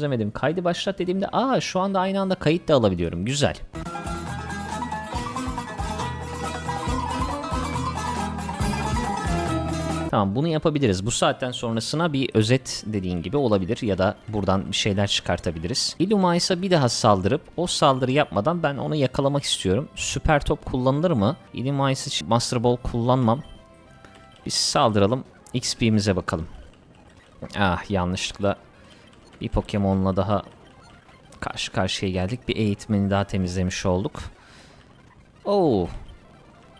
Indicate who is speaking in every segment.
Speaker 1: çözemedim. Kaydı başlat dediğimde aa şu anda aynı anda kayıt da alabiliyorum. Güzel. Tamam bunu yapabiliriz. Bu saatten sonrasına bir özet dediğin gibi olabilir ya da buradan bir şeyler çıkartabiliriz. Illumis'a bir daha saldırıp o saldırı yapmadan ben onu yakalamak istiyorum. Süper top kullanılır mı? Illumis için Master Ball kullanmam. Biz saldıralım. XP'mize bakalım. Ah yanlışlıkla bir Pokemon'la daha karşı karşıya geldik. Bir eğitmeni daha temizlemiş olduk. Oo.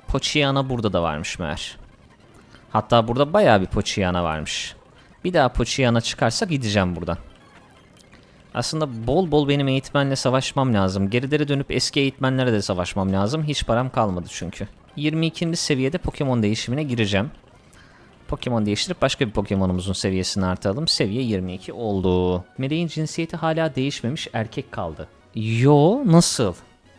Speaker 1: Pochiana burada da varmış meğer. Hatta burada bayağı bir Pochiana varmış. Bir daha Pochiana çıkarsa gideceğim buradan. Aslında bol bol benim eğitmenle savaşmam lazım. Gerilere dönüp eski eğitmenlere de savaşmam lazım. Hiç param kalmadı çünkü. 22. seviyede Pokemon değişimine gireceğim. Pokemon değiştirip başka bir Pokemon'umuzun seviyesini artıralım. Seviye 22 oldu. Meleğin cinsiyeti hala değişmemiş erkek kaldı. Yo nasıl?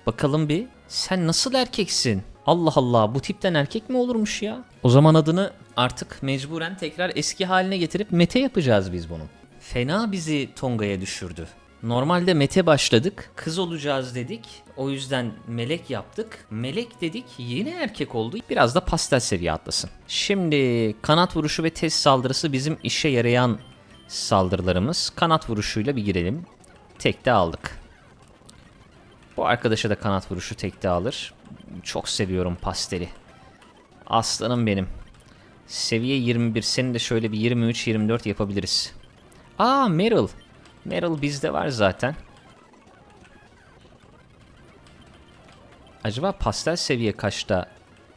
Speaker 1: Bakalım bir. Sen nasıl erkeksin? Allah Allah bu tipten erkek mi olurmuş ya? O zaman adını artık mecburen tekrar eski haline getirip Mete yapacağız biz bunu. Fena bizi Tonga'ya düşürdü. Normalde Mete başladık. Kız olacağız dedik. O yüzden melek yaptık. Melek dedik yeni erkek oldu. Biraz da pastel seviye atlasın. Şimdi kanat vuruşu ve test saldırısı bizim işe yarayan saldırılarımız. Kanat vuruşuyla bir girelim. Tekte aldık. Bu arkadaşa da kanat vuruşu tekte alır. Çok seviyorum pasteli. Aslanım benim. Seviye 21. Seni de şöyle bir 23-24 yapabiliriz. Aa Meryl. Meryl bizde var zaten. Acaba pastel seviye kaçta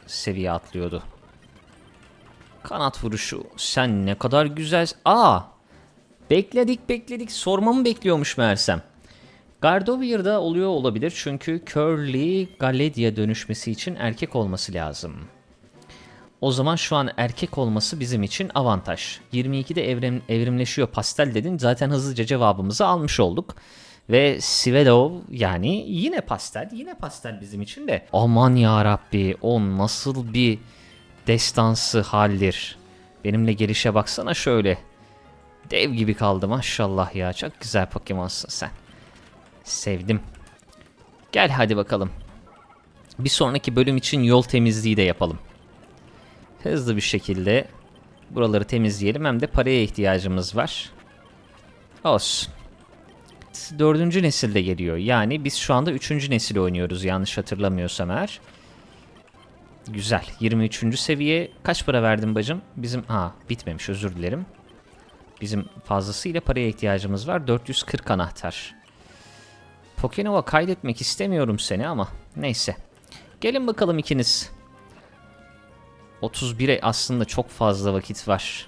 Speaker 1: seviye atlıyordu? Kanat vuruşu. Sen ne kadar güzel. Aa! Bekledik bekledik. Sormamı bekliyormuş meğersem. Gardovier'da oluyor olabilir çünkü Curly Galedia dönüşmesi için erkek olması lazım. O zaman şu an erkek olması bizim için avantaj. 22'de evrim, evrimleşiyor pastel dedin. Zaten hızlıca cevabımızı almış olduk. Ve Svedov yani yine pastel. Yine pastel bizim için de. Aman ya Rabbi o nasıl bir destansı haldir. Benimle gelişe baksana şöyle. Dev gibi kaldı maşallah ya. Çok güzel Pokemon'sun sen. Sevdim. Gel hadi bakalım. Bir sonraki bölüm için yol temizliği de yapalım. Hızlı bir şekilde buraları temizleyelim. Hem de paraya ihtiyacımız var. Olsun. Dördüncü nesilde geliyor. Yani biz şu anda üçüncü nesil oynuyoruz yanlış hatırlamıyorsam eğer. Güzel. 23. seviye. Kaç para verdin bacım? Bizim... Ha bitmemiş özür dilerim. Bizim fazlasıyla paraya ihtiyacımız var. 440 anahtar. Pokenova kaydetmek istemiyorum seni ama neyse. Gelin bakalım ikiniz. 31'e aslında çok fazla vakit var.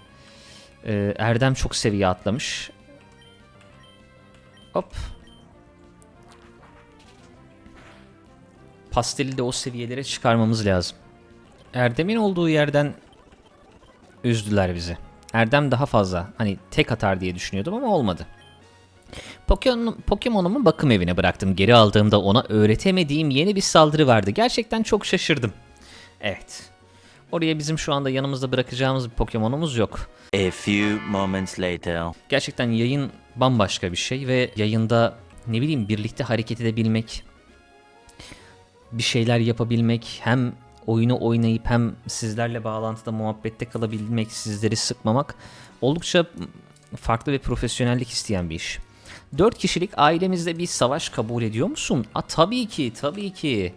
Speaker 1: Ee, Erdem çok seviye atlamış. Hop. Pasteli de o seviyelere çıkarmamız lazım. Erdem'in olduğu yerden üzdüler bizi. Erdem daha fazla hani tek atar diye düşünüyordum ama olmadı. Pokemon, Pokemon'umu bakım evine bıraktım. Geri aldığımda ona öğretemediğim yeni bir saldırı vardı. Gerçekten çok şaşırdım. Evet. Oraya bizim şu anda yanımızda bırakacağımız bir Pokemon'umuz yok.
Speaker 2: A few moments later.
Speaker 1: Gerçekten yayın bambaşka bir şey ve yayında ne bileyim birlikte hareket edebilmek, bir şeyler yapabilmek, hem oyunu oynayıp hem sizlerle bağlantıda muhabbette kalabilmek, sizleri sıkmamak oldukça farklı ve profesyonellik isteyen bir iş. 4 kişilik ailemizde bir savaş kabul ediyor musun? A tabii ki, tabii ki.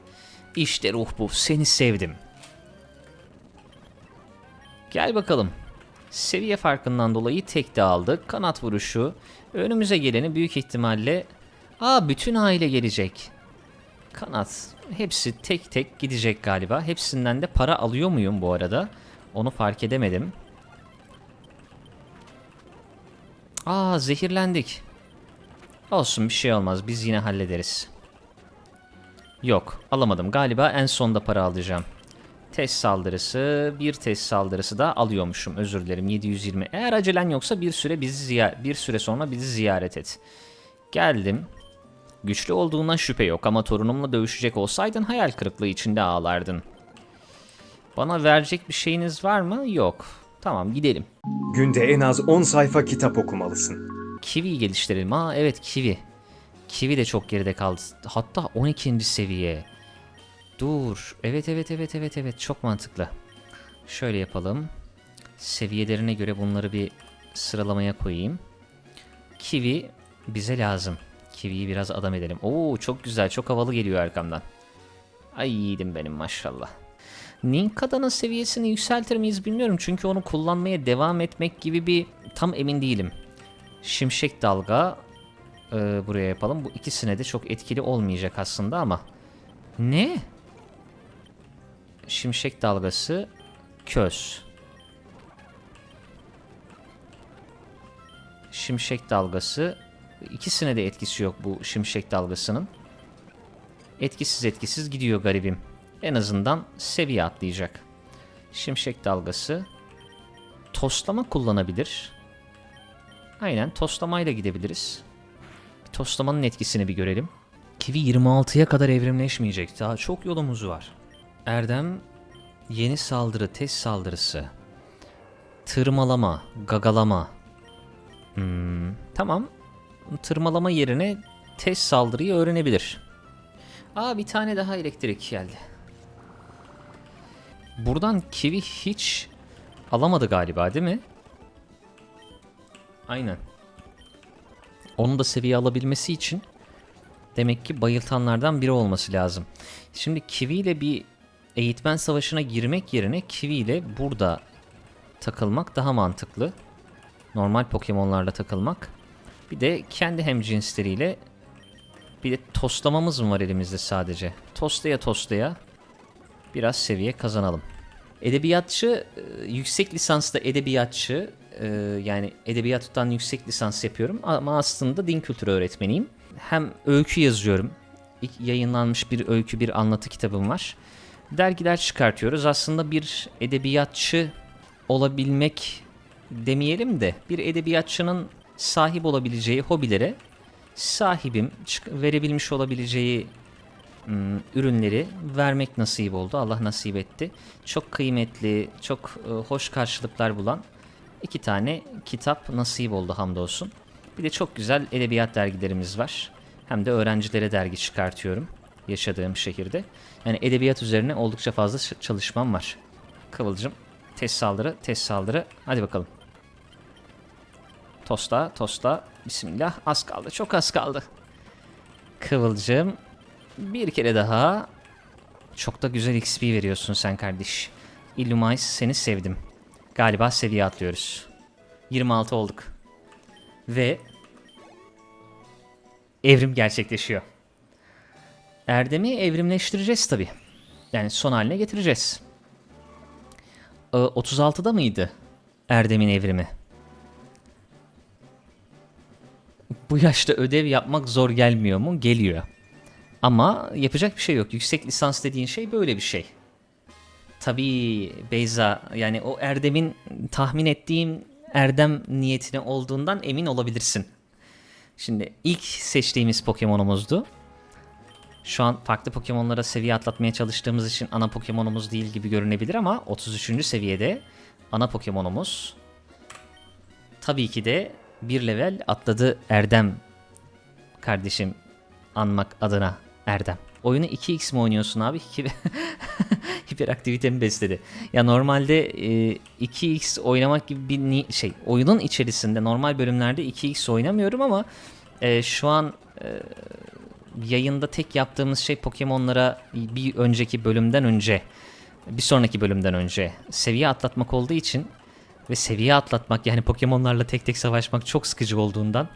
Speaker 1: İşte ruh bu, seni sevdim. Gel bakalım. Seviye farkından dolayı tek de aldık. Kanat vuruşu. Önümüze geleni büyük ihtimalle... Aa bütün aile gelecek. Kanat. Hepsi tek tek gidecek galiba. Hepsinden de para alıyor muyum bu arada? Onu fark edemedim. Aa zehirlendik. Olsun bir şey olmaz. Biz yine hallederiz. Yok alamadım. Galiba en sonda para alacağım. Test saldırısı, bir test saldırısı da alıyormuşum. Özür dilerim 720. Eğer acelen yoksa bir süre bizi ziyaret bir süre sonra bizi ziyaret et. Geldim. Güçlü olduğundan şüphe yok ama torunumla dövüşecek olsaydın hayal kırıklığı içinde ağlardın. Bana verecek bir şeyiniz var mı? Yok. Tamam gidelim.
Speaker 3: Günde en az 10 sayfa kitap okumalısın.
Speaker 1: Kiwi geliştirelim. Aa evet kiwi. Kiwi de çok geride kaldı. Hatta 12. seviye. Dur. Evet evet evet evet evet çok mantıklı. Şöyle yapalım. Seviyelerine göre bunları bir sıralamaya koyayım. Kiwi bize lazım. Kiwi'yi biraz adam edelim. Oo çok güzel çok havalı geliyor arkamdan. Ay yiğidim benim maşallah. Ninkada'nın seviyesini yükseltir miyiz bilmiyorum çünkü onu kullanmaya devam etmek gibi bir tam emin değilim. Şimşek dalga e, buraya yapalım. Bu ikisine de çok etkili olmayacak aslında ama. Ne? Şimşek dalgası köz. Şimşek dalgası ikisine de etkisi yok bu şimşek dalgasının. Etkisiz etkisiz gidiyor garibim. En azından seviye atlayacak. Şimşek dalgası tostlama kullanabilir. Aynen toslamayla gidebiliriz. Bir toslamanın etkisini bir görelim. Kiwi 26'ya kadar evrimleşmeyecek. Daha çok yolumuz var. Erdem yeni saldırı, test saldırısı. Tırmalama, gagalama. Hmm, tamam. Tırmalama yerine test saldırıyı öğrenebilir. Aa bir tane daha elektrik geldi. Buradan kivi hiç alamadı galiba değil mi? Aynen. Onu da seviye alabilmesi için demek ki bayıltanlardan biri olması lazım. Şimdi Kiwi ile bir eğitmen savaşına girmek yerine Kiwi ile burada takılmak daha mantıklı. Normal Pokemon'larla takılmak. Bir de kendi hemcinsleriyle bir de toslamamız mı var elimizde sadece? Toslaya toslaya biraz seviye kazanalım. Edebiyatçı, e, yüksek lisanslı edebiyatçı, e, yani edebiyattan yüksek lisans yapıyorum ama aslında din kültürü öğretmeniyim. Hem öykü yazıyorum, İlk yayınlanmış bir öykü, bir anlatı kitabım var. Dergiler çıkartıyoruz. Aslında bir edebiyatçı olabilmek demeyelim de bir edebiyatçının sahip olabileceği hobilere sahibim verebilmiş olabileceği ım, ürünleri vermek nasip oldu. Allah nasip etti. Çok kıymetli, çok e, hoş karşılıklar bulan iki tane kitap nasip oldu hamdolsun. Bir de çok güzel edebiyat dergilerimiz var. Hem de öğrencilere dergi çıkartıyorum yaşadığım şehirde. Yani edebiyat üzerine oldukça fazla çalışmam var. Kıvılcım, test saldırı, test saldırı. Hadi bakalım. Tosta, tosta. Bismillah. Az kaldı. Çok az kaldı. Kıvılcım. Bir kere daha. Çok da güzel XP veriyorsun sen kardeş. Illumais seni sevdim. Galiba seviye atlıyoruz. 26 olduk. Ve evrim gerçekleşiyor. Erdem'i evrimleştireceğiz tabi. Yani son haline getireceğiz. Ee, 36'da mıydı Erdem'in evrimi? Bu yaşta ödev yapmak zor gelmiyor mu? Geliyor. Ama yapacak bir şey yok. Yüksek lisans dediğin şey böyle bir şey. Tabii Beyza yani o Erdem'in tahmin ettiğim Erdem niyetine olduğundan emin olabilirsin. Şimdi ilk seçtiğimiz Pokemon'umuzdu. Şu an farklı Pokemon'lara seviye atlatmaya çalıştığımız için ana Pokemon'umuz değil gibi görünebilir ama 33. seviyede ana Pokemon'umuz tabii ki de bir level atladı Erdem kardeşim anmak adına Erdem. Oyunu 2x mi oynuyorsun abi? Hiper- Hiperaktivitemi besledi. Ya normalde e, 2x oynamak gibi bir şey oyunun içerisinde normal bölümlerde 2x oynamıyorum ama e, şu an e, yayında tek yaptığımız şey Pokemon'lara bir önceki bölümden önce bir sonraki bölümden önce seviye atlatmak olduğu için ve seviye atlatmak yani Pokemon'larla tek tek savaşmak çok sıkıcı olduğundan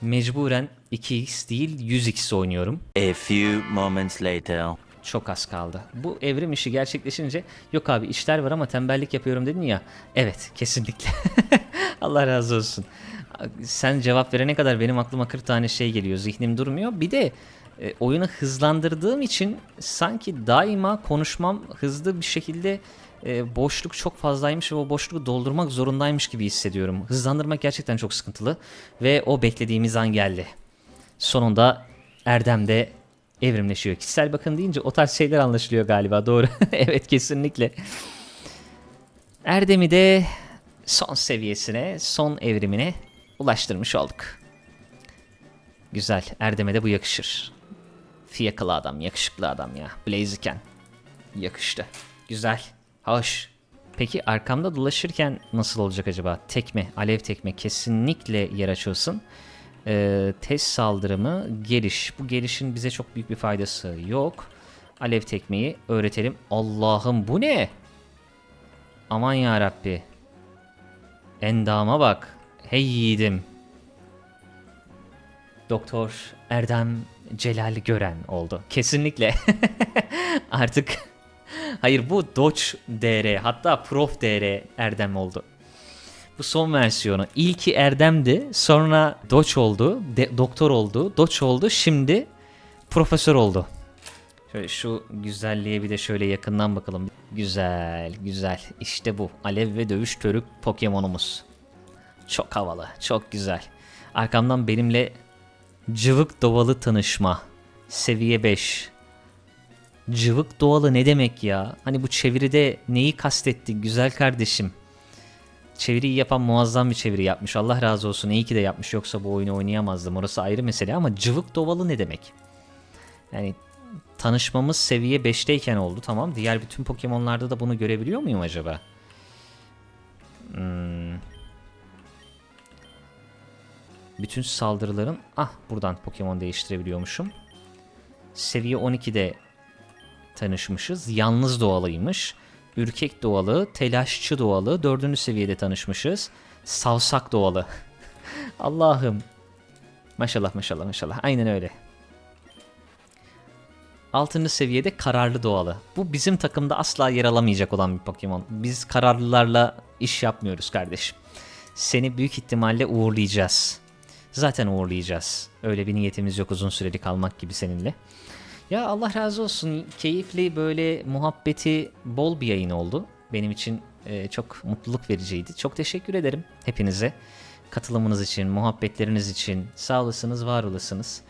Speaker 1: mecburen 2x değil 100x oynuyorum.
Speaker 2: A few moments later.
Speaker 1: Çok az kaldı. Bu evrim işi gerçekleşince yok abi işler var ama tembellik yapıyorum dedin ya. Evet kesinlikle. Allah razı olsun. Sen cevap verene kadar benim aklıma 40 tane şey geliyor. Zihnim durmuyor. Bir de e, oyunu hızlandırdığım için sanki daima konuşmam hızlı bir şekilde e, boşluk çok fazlaymış ve o boşluğu doldurmak zorundaymış gibi hissediyorum. Hızlandırmak gerçekten çok sıkıntılı ve o beklediğimiz an geldi. Sonunda Erdem de evrimleşiyor. Kişisel bakım deyince o tarz şeyler anlaşılıyor galiba. Doğru. evet kesinlikle. Erdem'i de son seviyesine, son evrimine ulaştırmış olduk. Güzel. Erdem'e de bu yakışır. Fiyakalı adam, yakışıklı adam ya. Blaziken. Yakıştı. Güzel. Hoş. Peki arkamda dolaşırken nasıl olacak acaba? Tekme, alev tekme kesinlikle yer açılsın. Ee, test saldırımı, geliş. Bu gelişin bize çok büyük bir faydası yok. Alev tekmeyi öğretelim. Allah'ım bu ne? Aman ya Rabbi. Endama bak. Hey yiğidim. Doktor Erdem Celal Gören oldu. Kesinlikle. Artık hayır bu Doç DR hatta Prof DR Erdem oldu. Bu son versiyonu. İlki Erdem'di. Sonra Doç oldu. de- doktor oldu. Doç oldu. Şimdi profesör oldu. Şöyle şu güzelliğe bir de şöyle yakından bakalım. Güzel, güzel. İşte bu. Alev ve dövüş körük Pokemon'umuz. Çok havalı, çok güzel. Arkamdan benimle cıvık dovalı tanışma. Seviye 5. Cıvık doğalı ne demek ya? Hani bu çeviride neyi kastetti güzel kardeşim? Çeviriyi yapan muazzam bir çeviri yapmış. Allah razı olsun. İyi ki de yapmış. Yoksa bu oyunu oynayamazdım. Orası ayrı mesele ama cıvık dovalı ne demek? Yani tanışmamız seviye 5'teyken oldu. Tamam. Diğer bütün Pokemon'larda da bunu görebiliyor muyum acaba? Hmm. Bütün saldırıların... Ah buradan Pokemon değiştirebiliyormuşum. Seviye 12'de tanışmışız. Yalnız doğalıymış. Ürkek doğalı, telaşçı doğalı. Dördüncü seviyede tanışmışız. Savsak doğalı. Allah'ım. Maşallah maşallah maşallah. Aynen öyle. Altıncı seviyede kararlı doğalı. Bu bizim takımda asla yer alamayacak olan bir Pokemon. Biz kararlılarla iş yapmıyoruz kardeşim. Seni büyük ihtimalle uğurlayacağız. Zaten uğurlayacağız. Öyle bir niyetimiz yok uzun süreli kalmak gibi seninle. Ya Allah razı olsun. Keyifli böyle muhabbeti bol bir yayın oldu. Benim için e, çok mutluluk vericiydi. Çok teşekkür ederim hepinize. Katılımınız için, muhabbetleriniz için. Sağ olasınız, var olasınız.